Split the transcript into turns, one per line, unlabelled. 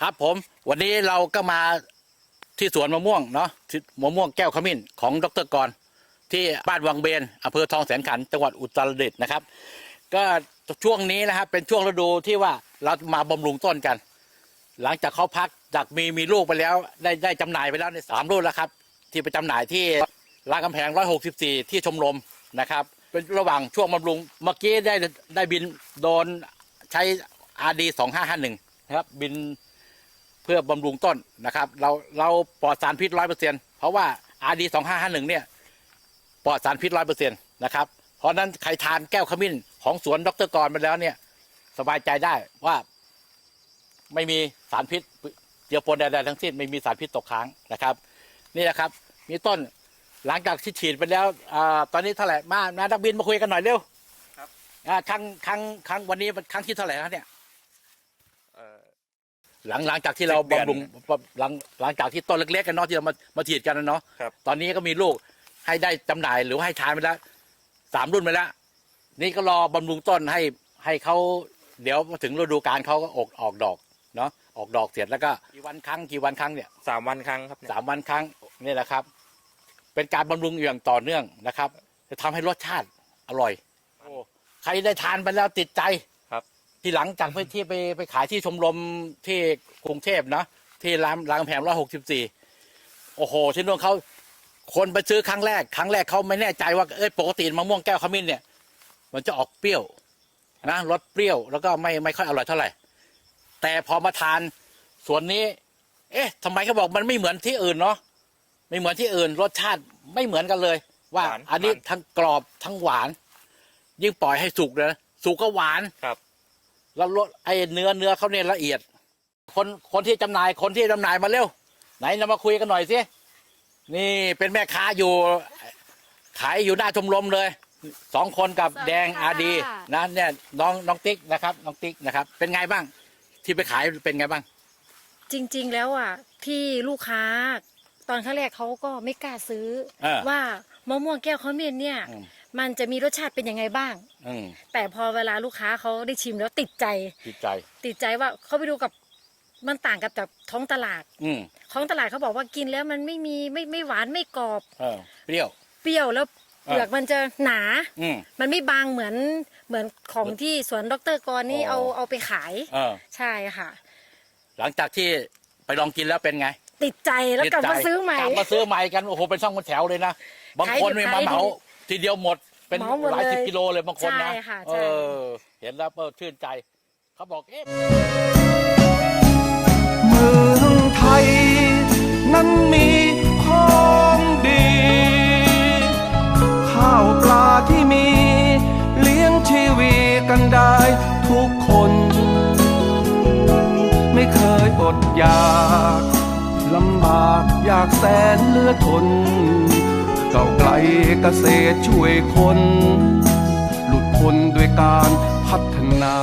ครับผมวันนี้เราก็มาที่สวนมะม่วงเนาะที่มะม่วงแก้วขมิ้นของดรกร ที่บ้านวังเบนอำเภอทองแสนขันธ์จังหวัดอุตรดิตถ์นะครับ ก็ช่วงนี้นะครับเป็นช่วงฤดูที่ว่าเรามาบำรุงต้นกัน หลังจากเขาพักจากมีมีลูกไปแล้ว ได้ได้จำหน่ายไปแล้วในสามรุ่นแล้วครับ ที่ไปจำหน่ายที่รามคำแพง 164 ที่ชมรมนะครับ เป็นระหว่างช่วงบำรุงเมื่อกี้ได้ได้บินโดนใช้ RD 2551นะครับบิน พื่อบำรุงต้นนะครับ เราเราปลอดสารพิษร้อยเปอร์เซ็นเพราะว่า RD สองห้าห้าหนึ่งเนี่ยปลอดสารพิษร้อยเปอร์เซ็นนะครับเพราะฉะนั้นใครทานแก้วขมิ้นของสวนดรกรไปแล้วเนี่ยสบายใจได้ว่าไม่มีสารพิษเจือปนใดๆทั้งสิ้นไม่มีสารพิษตกค้างนะครับ นี่นะครับมีต้นหลังจากที่ฉีดไปแล้วอาตอนนี้เท่าไหร่มานะนักบินมาคุยกันหน่อยเร็ว
ครับ
อ่าครั้งครั้งครั้งวันนี้เป็นครั้งที่เท่าไหร่แล้วเนี่ย
เอ่อ
หลังหลังจากที่เรา
สิบเดือน
บำรุงหลังหลังจากที่ต้นเล็กๆกันเนาะที่เรามามาฉีดกันนะเนาะ
ครับ
ตอนนี้ก็มีลูกให้ได้จำหน่ายหรือว่าให้ทานไปแล้วสามรุ่นไปแล้วนี่ก็รอบำรุงต้นให้ให้เขาเดี๋ยวมาถึงฤดูกาลเขาก็ออกออกดอกเนาะออกดอกเสร็จแล้วก็กี่วันครั้งกี่วันครั้งเนี่ย
สามวันครั้งครับเนี่ย
สามวันครั้งนี่แหละครับ เป็นการบำรุงอย่างต่อเนื่องนะครับ จะทำให้รสชาติอร่อยโอ้ใครได้ทานไปแล้วติดใจ
ครับ
ที่หลังจากไปที่ไปไปขายที่ชมรมที่กรุงเทพนะที่รามรามคำแพงร้อยหกสิบสี่โอ้โหที่นู่นเขาคนไปซื้อครั้งแรก ครั้งแรกเขาไม่แน่ใจว่าเอ้ยปกติมะม่วงแก้วขมิ้นเนี่ย มันจะออกเปรี้ยวนะรสเปรี้ยวแล้วก็ไม่ไม่ค่อยอร่อยเท่าไหร่ แต่พอมาทานส่วนนี้ เอ๊ะทำไมเขาบอกมันไม่เหมือนที่อื่นเนาะไม่เหมือนที่อื่น รสชาติไม่เหมือนกันเลย ว่า
หวาน
อันนี้
หวาน
ทั้งกรอบทั้งหวาน ยิ่งปล่อยให้สุกเลยสุกก็หวาน
ครับ
แล้วรสไอ้เนื้อเนื้อเขาเนี่ยละเอียด คนคนที่จำหน่ายคนที่จำหน่ายมาเร็ว ไหนเรามาคุยกันหน่อยสินี่เป็นแม่ค้าอยู่ ขายอยู่หน้าชมรมเลยสองคนกับ
สวัสดี
แดง
ค่ะ
อาดีนะเนี่ยน้องน้องติ๊กนะครับ น้องติ๊กนะครับ เป็นไงบ้าง ที่ไปขายเป็นไงบ้าง
จริง ๆ แล้วอะที่ลูกค้า ตอนครั้งแรกเขาก็ไม่กล้าซื้อ
เออ
ว่า มะม่วงแก้วเขาเมียนเนี่ย
อื ม
มันจะมีรสชาติเป็นยังไงบ้าง
อืม
แต่พอเวลาลูกค้าเขาได้ชิมแล้วติดใจ
จิตใจ
ติดใจว่าเขาไปดูกับมันต่างกับจากท้องตลาด
อืม
ท้องตลาดเขาบอกว่ากินแล้วมันไม่มีไม่ไม่หวานไม่กรอบ
เออเปรี้ยว
เปรี้ยวแล้วเปลือกมันจะหนา
อืม
มันไม่บางเหมือนเหมือนของที่สวนดรกรนี่
อ๋อ
เอาเอาไปขาย
เออ
ใช่ค่ะ
หลังจากที่ไปลองกินแล้วเป็นไง
ติดใจแล้วกลับมา
ติดใจ
ซื้อใหม่
กลับมาซื้อใหม่กันโอ้โหเป็นช่องเป็นแถวเลยนะบางคน
ขายดิบ
ไม่มา
ขายดี
เหมา ทีเดียวหมดเป็น
เหมาหมด
หลายสิบ
เลย
กิโลเลยบางคนนะ
ใช่ค่ะ
เอ
ใช่
อเห็นแล้วก็ชื่นใจ เขาบอกเอ๊ะ
เมืองไทย นั้นมีของดี ข้าวปลาที่มี เลี้ยงชีวีกันได้ทุกคน ไม่เคยอดอยากลำบากอยากแสนเหลือทน เก่าไกลเกษตรช่วยคน หลุดพ้นด้วยการพัฒนา